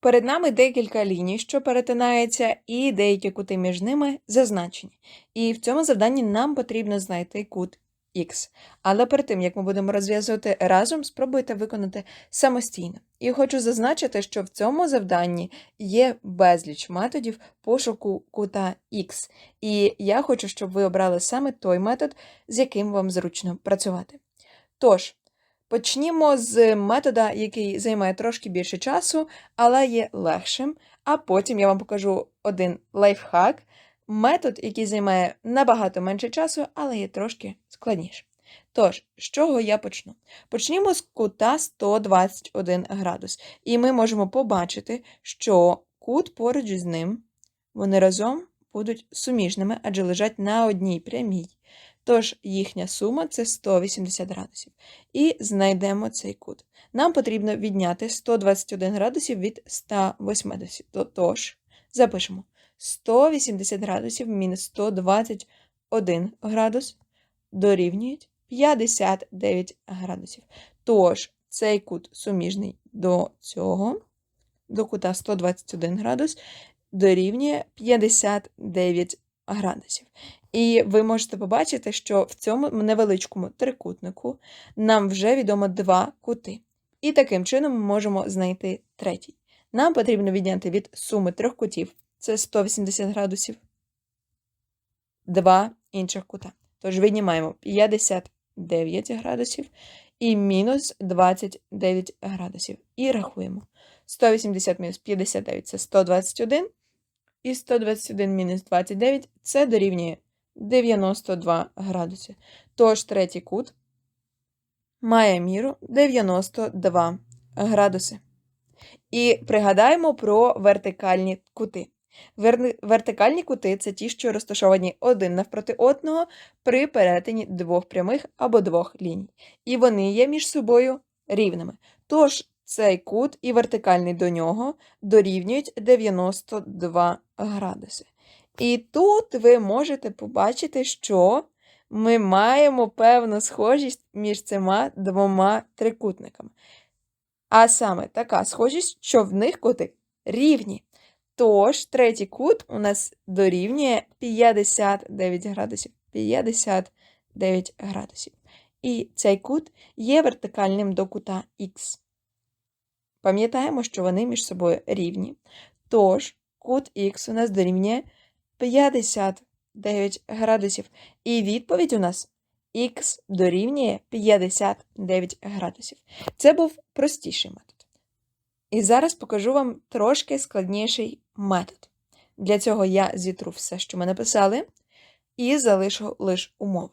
Перед нами декілька ліній, що перетинаються, і деякі кути між ними зазначені. І в цьому завданні нам потрібно знайти кут Х. Але перед тим, як ми будемо розв'язувати разом, спробуйте виконати самостійно. І хочу зазначити, що в цьому завданні є безліч методів пошуку кута Х. І я хочу, щоб ви обрали саме той метод, з яким вам зручно працювати. Тож, почнімо з метода, який займає трошки більше часу, але є легшим. А потім я вам покажу один лайфхак, метод, який займає набагато менше часу, але є трошки складніше. Тож, з чого я почну? Почнімо з кута 121 градус. І ми можемо побачити, що кут поруч з ним, вони разом будуть суміжними, адже лежать на одній прямій. Тож їхня сума це 180 градусів. І знайдемо цей кут. Нам потрібно відняти 121 градусів від 180. Тож, запишемо 180 градусів мінус 121 градус дорівнюють 59 градусів. Тож, цей кут суміжний до цього, до кута 121 градус, дорівнює 59 градусів. І ви можете побачити, що в цьому невеличкому трикутнику нам вже відомо два кути. І таким чином ми можемо знайти третій. Нам потрібно відняти від суми трьох кутів це 180 градусів, два інших кута. Тож віднімаємо 59 градусів і мінус 29 градусів. І рахуємо. 180 мінус 59 це 121. І 121 мінус 29 це дорівнює 92 градуси. Тож третій кут має міру 92 градуси. І пригадаємо про вертикальні кути. Вертикальні кути це ті, що розташовані один навпроти одного при перетині двох прямих або двох ліній. І вони є між собою рівними. Тож цей кут і вертикальний до нього дорівнюють 92 градуси. І тут ви можете побачити, що ми маємо певну схожість між цими двома трикутниками. А саме така схожість, що в них кути рівні. Тож, третій кут у нас дорівнює 59 градусів. 59 градусів. І цей кут є вертикальним до кута Х. Пам'ятаємо, що вони між собою рівні. Тож, кут Х у нас дорівнює 59 градусів. І відповідь у нас х дорівнює 59 градусів. Це був простіший метод. І зараз покажу вам трошки складніший метод. Для цього я зітру все, що ми написали, і залишу лише умову.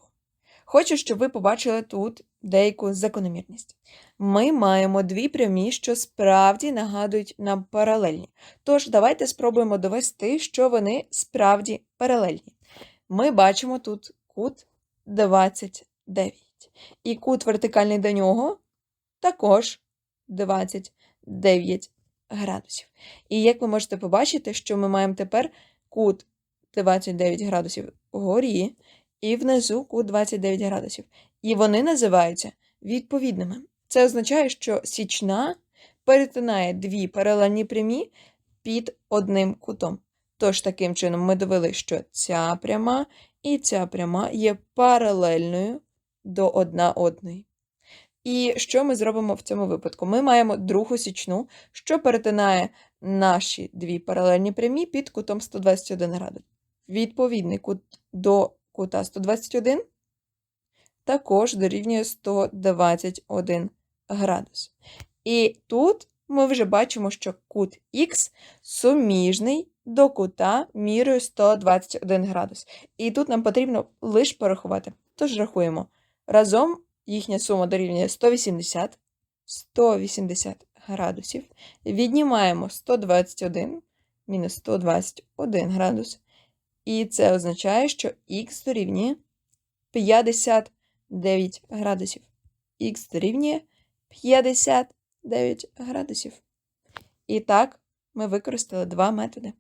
Хочу, щоб ви побачили тут деяку закономірність. Ми маємо дві прямі, що справді нагадують нам паралельні. Тож, давайте спробуємо довести, що вони справді паралельні. Ми бачимо тут кут 29. І кут вертикальний до нього також 29 градусів. І як ви можете побачити, що ми маємо тепер кут 29 градусів вгорі і внизу кут 29 градусів. І вони називаються відповідними. Це означає, що січна перетинає дві паралельні прямі під одним кутом. Тож, таким чином, ми довели, що ця пряма і ця пряма є паралельною до одна одної. І що ми зробимо в цьому випадку? Ми маємо другу січну, що перетинає наші дві паралельні прямі під кутом 121 градус. Відповідний кут до кута 121 також дорівнює 121 градус. І тут ми вже бачимо, що кут Х суміжний до кута мірою 121 градус. І тут нам потрібно лише порахувати. Тож рахуємо. Разом їхня сума дорівнює 180, 180 градусів. Віднімаємо 121 мінус 121 градус. І це означає, що х дорівнює 59 градусів. Х дорівнює 59 градусів. І так, ми використали два методи.